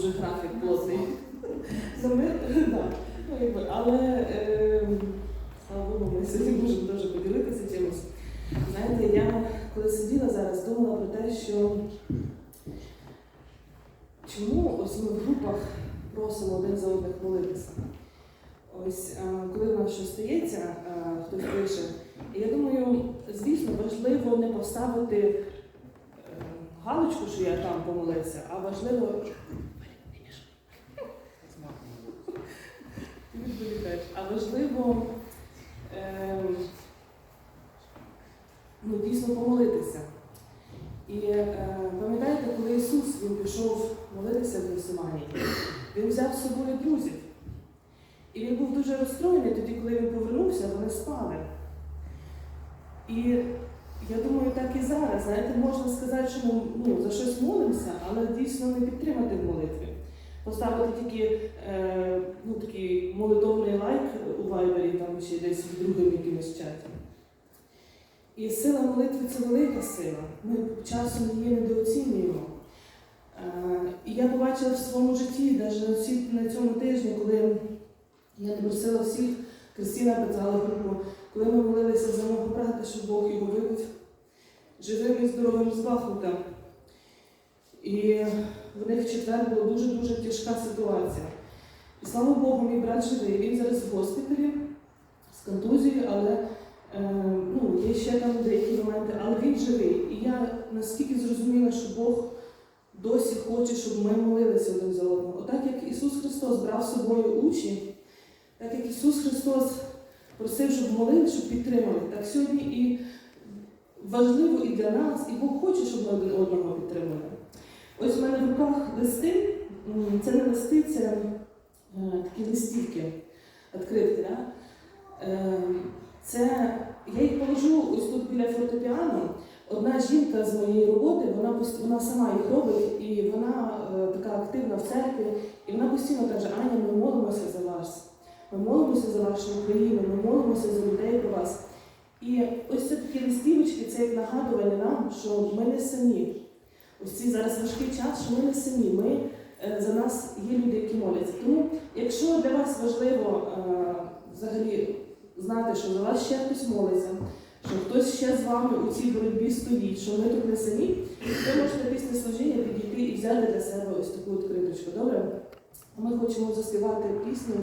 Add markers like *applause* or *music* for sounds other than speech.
дуже графік плотний. *laughs* Ну, але е, слава Богу, ми сьогодні можемо дуже поділитися чимось. Знаєте, я коли сиділа зараз, думала про те, що чому ось ми в групах просимо один за одних молитися. Ось е, коли в нас щось стається, е, хтось пише. І я думаю, звісно, важливо не поставити е, галочку, що я там помолився, а важливо. Важливо е, ну, дійсно помолитися. І е, пам'ятаєте, коли Ісус він пішов молитися в Гефсиманії, він взяв з собою друзів. І він був дуже розстроєний тоді, коли він повернувся, вони спали. І я думаю, так і зараз. Знаєте, можна сказати, що ми ну, за щось молимося, але дійсно не підтримати в молитві. Поставити тільки е, ну, такий молитовний лайк у вайбері там чи десь в другому якимось чаті. І сила молитви це велика сила. Ми часом її недооцінюємо. Е, і я побачила в своєму житті, навіть на, цьому тижні, коли я не просила всіх, Кристина питала групу, коли ми молилися за мого брата, щоб Бог його вивів живим і здоровим з Бахмута. І в них в четвер була дуже-дуже тяжка ситуація. І слава Богу, мій брат живий. Він зараз в госпіталі з контузією, але е, ну, є ще там деякі моменти, але він живий. І я наскільки зрозуміла, що Бог досі хоче, щоб ми молилися один за одного. Отак як Ісус Христос брав з собою учні, так як Ісус Христос просив, щоб молили, щоб підтримали, так сьогодні і важливо і для нас, і Бог хоче, щоб ми один одного підтримали. Ось у мене в руках листи, це не листи, це е, такі листівки, відкритки. Да? Е, це, я їх положу ось тут біля фортепіано. Одна жінка з моєї роботи, вона, вона сама їх робить, і вона е, така активна в церкві, і вона постійно каже, Аня, ми молимося за вас. Ми молимося за вашу Україну, ми молимося за людей про вас. І ось це такі листівочки, це як нагадування нам, що ми не самі. Ось цей зараз важкий час, що ми не самі. Ми е, за нас є люди, які моляться. Тому, якщо для вас важливо е, взагалі знати, що за вас ще хтось молиться, що хтось ще з вами у цій боротьбі стоїть, що ми тут не самі, ви можете після служіння підійти і взяти для себе ось таку відкриточку. Добре? Ми хочемо заспівати пісню.